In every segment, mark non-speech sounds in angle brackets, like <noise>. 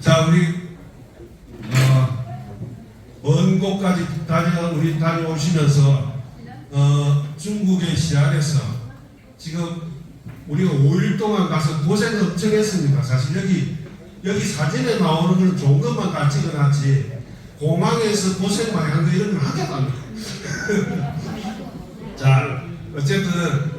자, 우리 어, 먼 곳까지 다녀 우리 다녀오시면서 어, 중국의 시안에서 지금 우리가 5일 동안 가서 고생 엄청 했습니다. 사실 여기 여기 사진에 나오는 건 좋은 것만 다 찍어놨지 공항에서 고생 많이 한거 이런 건 하나도 안 돼요. <laughs> 자, 어쨌든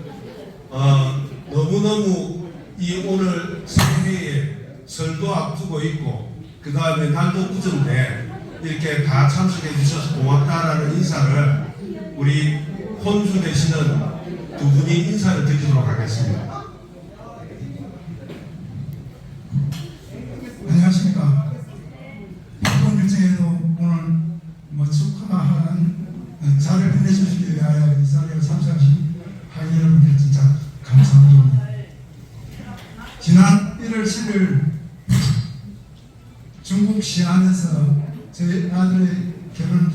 어, 너무너무 이 오늘 새해에 설도 앞두고 있고 그 다음에 날도 늦은데 이렇게 다 참석해 주셔서 고맙다라는 인사를 우리 혼주 되시는 두 분이 인사를 드리도록 하겠습니다. 안녕하십니까. 이번 일정에도 오늘 뭐 축하하는 어, 자리를 빛내주시기 위하여 이 자리에 참석하신 하이 여러분께 진짜 감사드립니다. 지난 1월 10일 시안에서 저희 아들의 결혼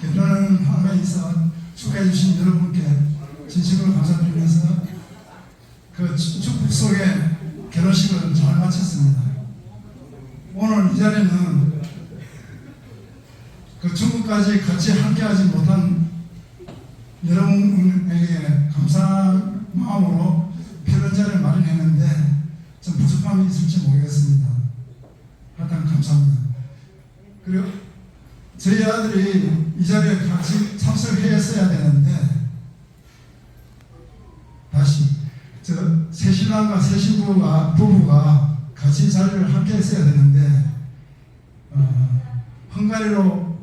결혼을 함에 있어 축하해 주신 여러분께 진심으로 감사드리면서 그 축복 속에 결혼식을 잘 마쳤습니다. 오늘 이 자리는 그 중국까지 같이 함께하지 못한 여러분에게 감사한 마음으로 표현 자리를 마련했는데 좀 부족함이 있을지 모르겠습니다. 감사합니다. 그리고 저희 아들이 이 자리에 같이 참석했어야 되는데 다시 저 새신랑과 새신부가 부부가 같이 자리를 함께 했어야 되는데 어, 헝가리로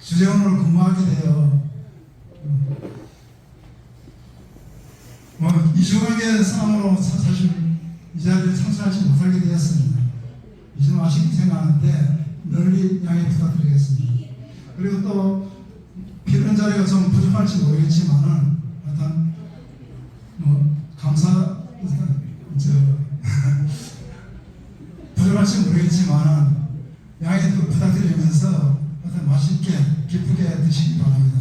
주재원으로 근무하게 되어 어, 뭐 이중하게 상황으로 사- 사실 이 자리에 참석하지 못하게 되었습니다. 이좀 아쉽게 생각하는데 널리 양해 부탁드리겠습니다. 그리고 또 필요한 자리가 좀 부족할지 모르겠지만은 하여튼 뭐 감사 저 <laughs> 부족할지 모르겠지만 양해 또 부탁드리면서 하여튼 맛있게 기쁘게 드시기 바랍니다.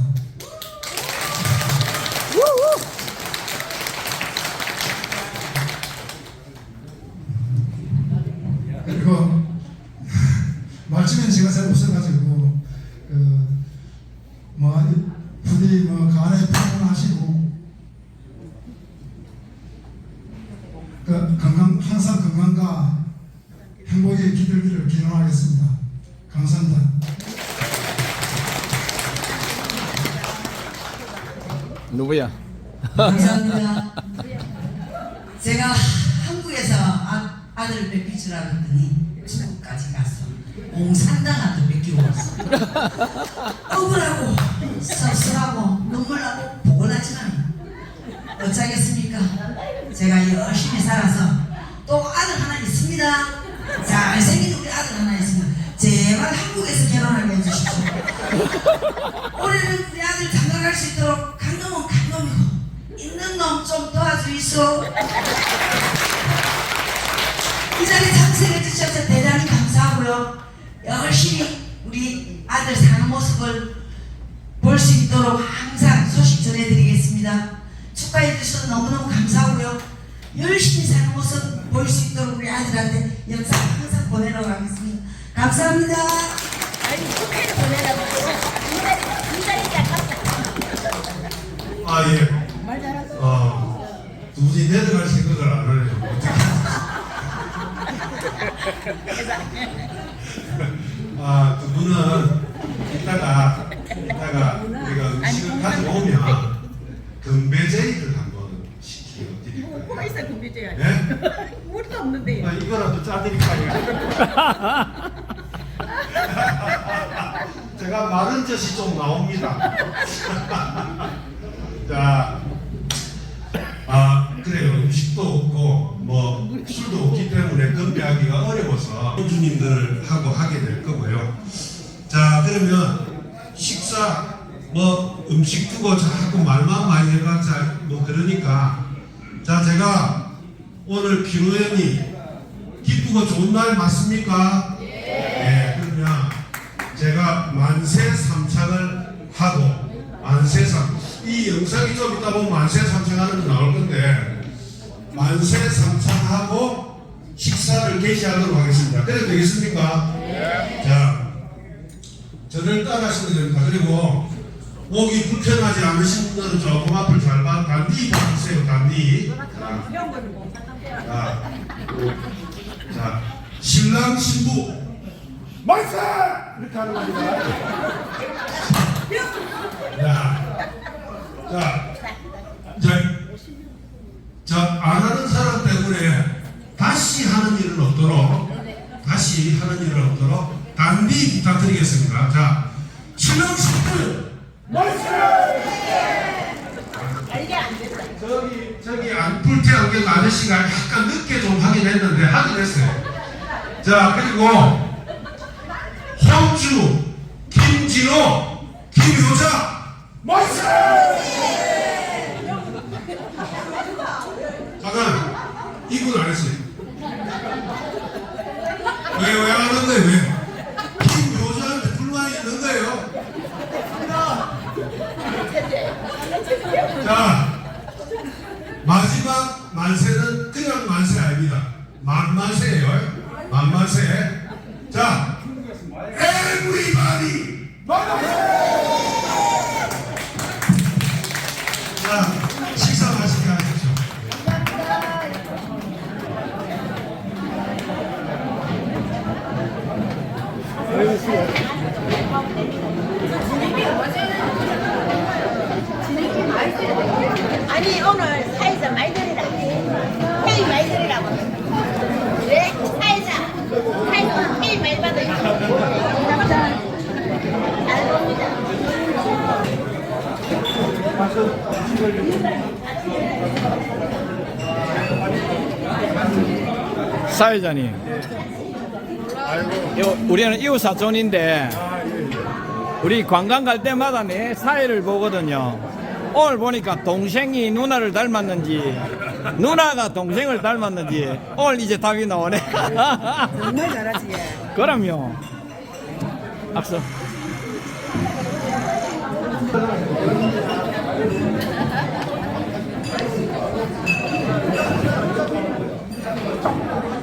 그리고 말씀에 제가 잘 없어가지고 그뭐 부디 뭐 간에 평안하시고 그 건강 항상 건강과 행복의 기들기를 기원 하겠습니다. 감사합니다. 누구야? 감사합니다. <laughs> 제가 한국에서 아, 아들을 뵙길 줄 알았더니 중국까지 가서 공산당한테 뵙기로 왔어. 억울하고 섭섭하고 눈물 나고 보고나지는 않아. 어쩌겠습니까? 제가 열심히 살아서 또 아들 하나 있습니다. 한국에서 결혼하게 해주십시오. 올해는 우리 아들 장가갈 수 있도록 간 놈은 간 놈이고 있는 놈 좀 도와주이소. 이 자리에 참석해 주셔서 대단히 감사하고요. 열심히 우리 아들 사는 모습을 볼 수 있도록 항상 소식 전해드리겠습니다. 축하해 주셔서 너무너무 감사하고요. 열심히 사는 모습 볼 수 있도록 우리 아들한테 영상 항상 보내라고 하겠습니다. 감사합니다. 아니 축하를 보내라고 이 자리가 아깝다 아 예. 어, 두 분이 내려갈 생각을 안 하네요. <laughs> 아, 두 분은 이따가, 이따가 우리가 음식을 가져오면 건배제이를 한번 시켜 드릴까요? 뭐가 있어 금비제야 예? <laughs> 우리도 없는데 아, 이거라도 짜드릴까요? <laughs> 제가 마른 젖이 좀 나옵니다. <laughs> 자, 아 그래요. 음식도 없고 뭐 술도 없기 때문에 건배하기가 어려워서 주님들하고 하게 될 거고요. 자, 그러면 식사 뭐 음식 두고 자꾸 말만 많이 해봤자 뭐 그러니까 자 제가 오늘 피로연이 기쁘고 좋은 날 맞습니까? 예. 그러면 제가 만세 삼창을 하고 만세 삼. 이 영상이 좀 있다 보면 만세 삼창하는 거 나올 건데 만세 삼창하고 식사를 개시하도록 하겠습니다. 그래도 되겠습니까? 자, 저를 따라하시면 됩니다. 그리고 목이 불편하지 않으신 분들은 조금 앞을 잘 봐. 단디 봐주세요. 단디. 자, 자, 자, 신랑 신부. 말세! 이렇게 하는 겁니다. 자, 자, 자, 자, 안 하는 사람 때문에 다시 하는 일은 없도록, 다시 하는 일은 없도록 단디 부탁드리겠습니다. 자, 신랑 신부. 안. 저기 저기 안풀테 안경 아저씨가 약간 늦게 좀 하긴 했는데 하긴 했어요. 자 그리고 홍주, 김진호, 김효자 말씀. 잠깐 이분 안 했어요. 왜 왜 하는 거예요 왜? 김효자한테 불만이 있는 거예요. 자. 마지막 만세는 그냥 만세 아닙니다. 만만세예요. 만만세. 아니 오늘 사회자 많이 들이라. 회의 많이 들이라고. 네 사회자. 사회자 회의 많이 받아요. 잘 봅니다 사회자님. 요- 우리는 이웃 사촌인데 우리 관광 갈 때마다 내 사회를 보거든요. 오늘 보니까 동생이 누나를 닮았는지 누나가 동생을 닮았는지 오늘 이제 답이 나오네. 정말 잘하지 <laughs> 그럼요. 악수.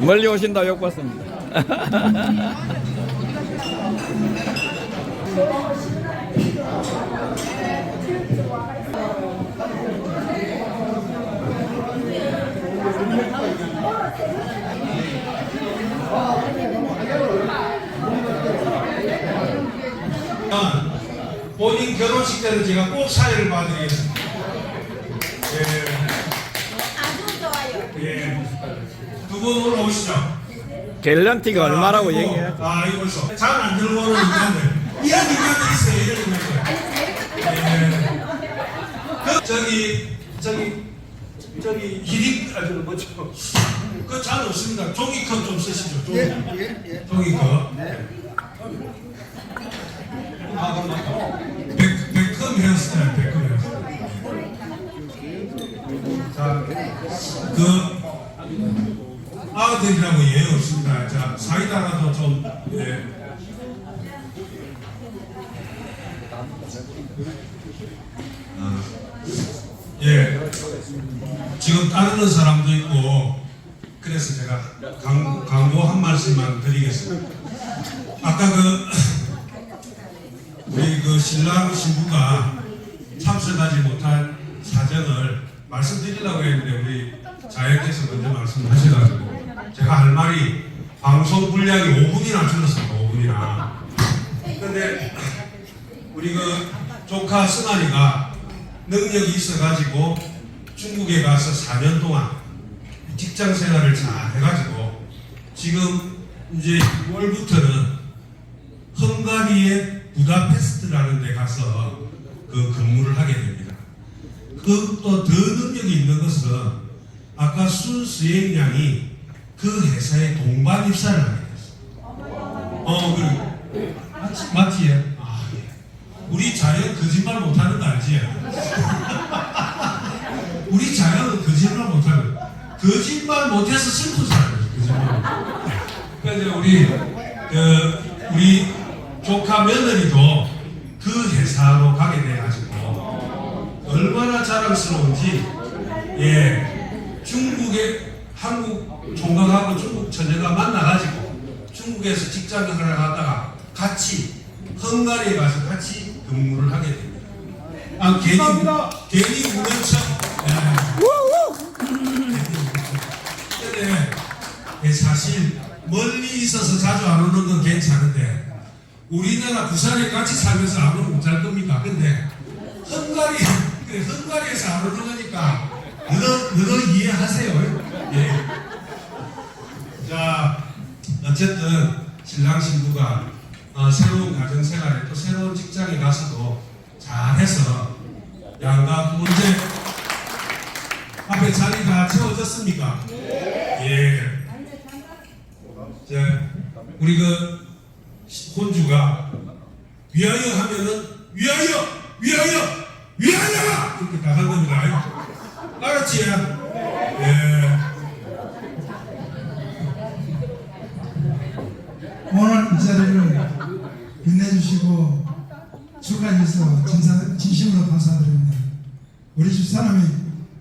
멀리 오신다 욕 받습니다. <laughs> 본인 결혼식 때는 제가 꼭 사회를 봐드리겠습니다. 아주 좋아요 예, 예. 두분 올라오시죠. 갤런티가 얼마라고 얘기해? 아, 이거 잘안 들어오는 인간들. 이런 인간들 있어요, 이런 인간들. 예. 그, 저기, 저기, 저기, 기립, 아, 저, 뭐죠? 그잘 없습니다. 종이컵 좀 쓰시죠, 종이컵. 종이컵. 아, 그럼, 백, 백컴 헤어스타일, 백컴 헤어스타일. 자, 그, 아들이라고 예의 없습니다. 자, 사이다라도 좀, 예. 아, 예. 지금 따르는 사람도 있고, 그래서 제가 광, 광고 한 말씀만 드리겠습니다. 아까 그, 우리 그 신랑 신부가 참석하지 못한 사정을 말씀드리려고 했는데 우리 자연께서 먼저 말씀하셔가지고 제가 할 말이 방송 분량이 5분이나 줄었습니다 5분이나 근데 우리 그 조카 승환이가 능력이 있어가지고 중국에 가서 4년 동안 직장 생활을 잘 해가지고 지금 이제 6월부터는 헝가리의 부다페스트라는 데 가서 그 근무를 하게 됩니다. 그또더 능력이 있는 것은 아까 순 수행량이 그 회사에 동반 입사를 하게 됐어. 어, 그리고 맞지, 맞지? 예? 아, 예. 우리 자연 거짓말 못하는 거 알지? 그래서 우리 그 우리 조카 며느리도 그 회사로 가게 돼 가지고 얼마나 자랑스러운지 예 중국에 한국 총각하고 중국 처녀가 만나가지고 중국에서 직장을 하다가 같이 헝가리에 가서 같이 근무를 하게 됩니다. 아 괜히 괜히 우연처. 근데 예, 사실 멀리 있어서 자주 안 오는 건 괜찮은데 우리나라 부산에 같이 살면서 안 오면 못할 겁니까? 근데 헝가리 헝가리에서 안 오는 거니까 너도 너도 이해하세요. 예. 자 어쨌든 신랑 신부가 어, 새로운 가정 생활에 또 새로운 직장에 가서도 잘해서 양가 문제 앞에 자리 다 채워졌습니까? 예. 자, 우리 그 혼주가 위하여 하면은 위하여, 위하여, 위하여 이렇게 나간 겁니다. 알았지? 예. 오늘 이 자리를 빛내주시고 진사, 진심으로 감사드립니다. 우리 집사람이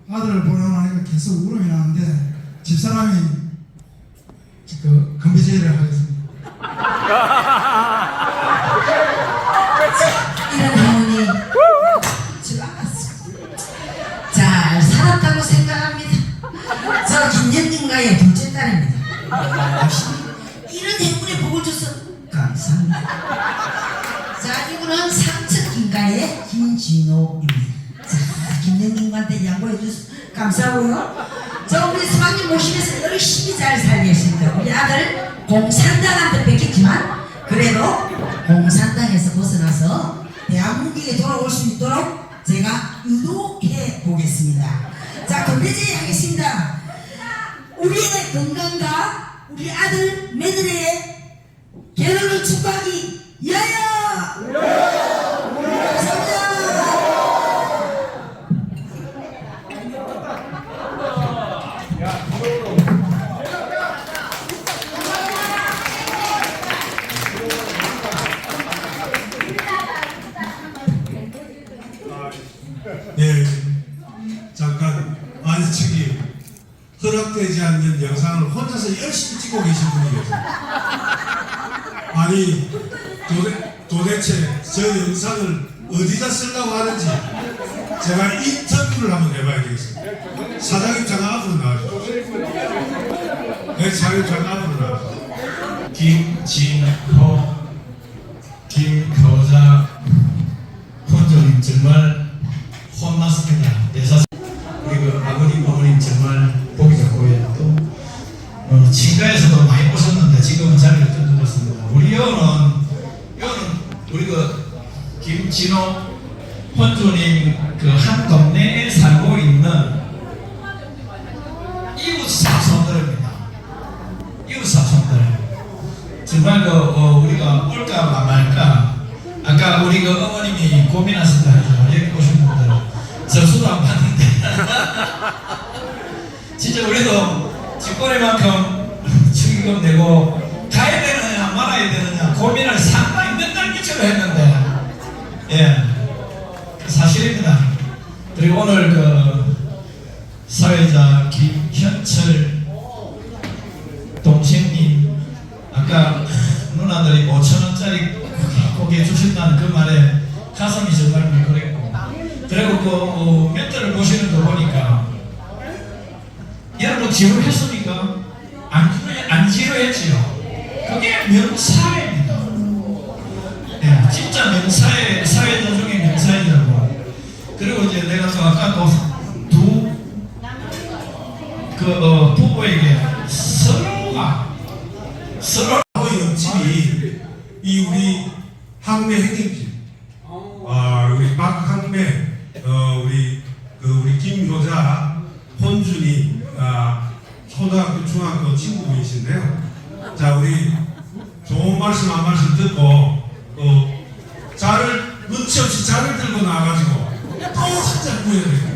아들을 보내오니까 계속 울음이 나는데 집사람이 그 건배제를 하겠습니다. 김영민가의 둘째 딸입니다. 역시 이런 행운의 복을 줘서 감사합니다. 자 이분은 삼척인가의 김진호입니다. 자 김영민과한테 양보해 주셔서 감사하고요. 저 우리 수박님 모시면서 열심히 잘 살겠습니다. 우리 아들 공산당한테 뺏겼지만 그래도 공산당에서 벗어나서 대한민국에 돌아올 수 있도록 제가 유도해 보겠습니다. 자, 건배제 하겠습니다. 우리의 건강과 우리 아들 며느리의 결혼을 축복하기 위하여! 혼자서 열심히 찍고 계신 분이 계세요. 아니 도대, 도대체 저 영상을 어디다 쓰려고 하는지 제가 인터뷰를 한번 해봐야 되겠습니다. 사장님 잠깐 앞으로 나와주십시오. 네, 사장님 잠깐 앞으로 나와주십시오. 김진호, 김효자 혼조님 정말 혼조님 그 한 동네에 살고 있는 이웃 사촌들입니다. 이웃 사촌들. 정말 그 어, 우리가 올까 말까 아까 우리 그 어머님이 고민하신다 해서 여기 오신 분들 전수도 안 받는데 <laughs> 진짜 우리도 직거래만큼 축의금 내고 가야 되느냐 말아야 되느냐 고민을 상당히 몇달 며칠을 했는데 예 사실입니다 그리고 오늘 그 사회자 김현철 동생님 아까 누나들이 5천 원짜리 고개 주신다는 그 말에 가슴이 정말 뭉클했고 그리고 그 어, 멘트를 보시는 거 보니까 여러분 지루했습니까? 안, 안 지루했지요? 그게 명사입니다 예, 진짜 명사의 사회자 명사이라고 그리고 이제 내가 또 아까 또두 그 어, 부부에게 서로가 서로 그 옆집이 이 우리 항매 행님집 아 우리 박항매 어 우리 그 우리 김효자 혼준이 아 초등학교 중학교 친구분이신데요. 자 우리 좋은 말씀 한 말씀 듣고 어 자를 눈치 없이 자를 들고 나와가지고 또 한잔 구해야 돼요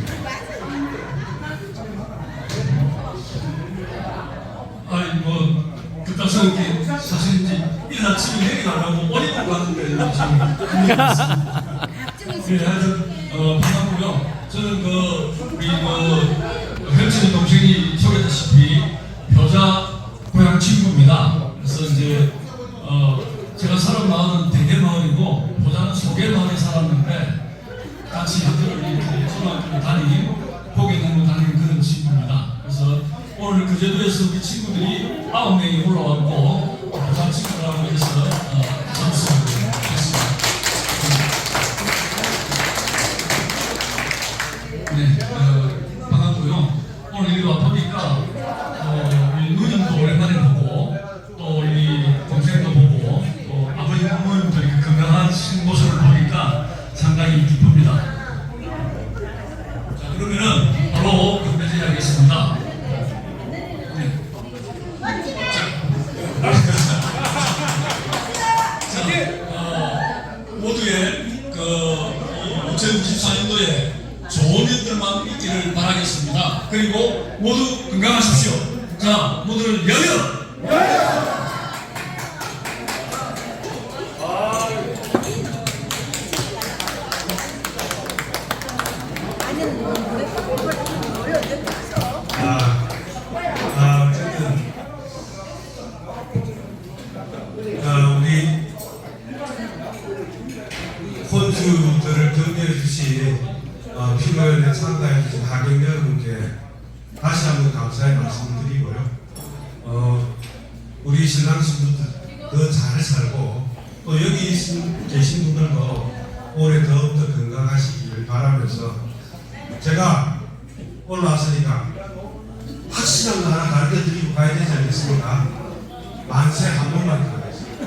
아니 뭐 급작스러운 게 사실 이제 일 아침에 내리 나가고 어디로 가는데 지금 <laughs> 네, 하여튼 어 반갑고요. 저는 그 우리 그 현철 동생이 소개했다시피 효자 고향 친구입니다. 그래서 이제 어 제가 살은 마을은 대개 마을이고 효자는 소개 마을에 살았는데 같이 학교를 이렇게 초등학교를 다니긴 포개농구 다니는 그런 친구입니다. 그래서 오늘 그 제도에서 우리 친구들이 아홉 명이 올라왔고 효자 친구라고 해서 바로 건배제 하겠습니다. 네. 자, 어, 모두의 그 2024년도에 좋은 일들만 있기를 바라겠습니다. 그리고 모두 혼주들을 격려해 주신 어, 참가해 주신 하객 여러분께 다시 한번 감사의 말씀을 드리고요. 어, 우리 신랑 신부들 더 잘 살고 또 여기 있- 계신 분들도 올해 더욱더 건강하시기를 바라면서 제가 올라왔으니까 확실한 거 하나 가르쳐 드리고 가야 되지 않겠습니까? 만세 한 번만 더 하겠습니다.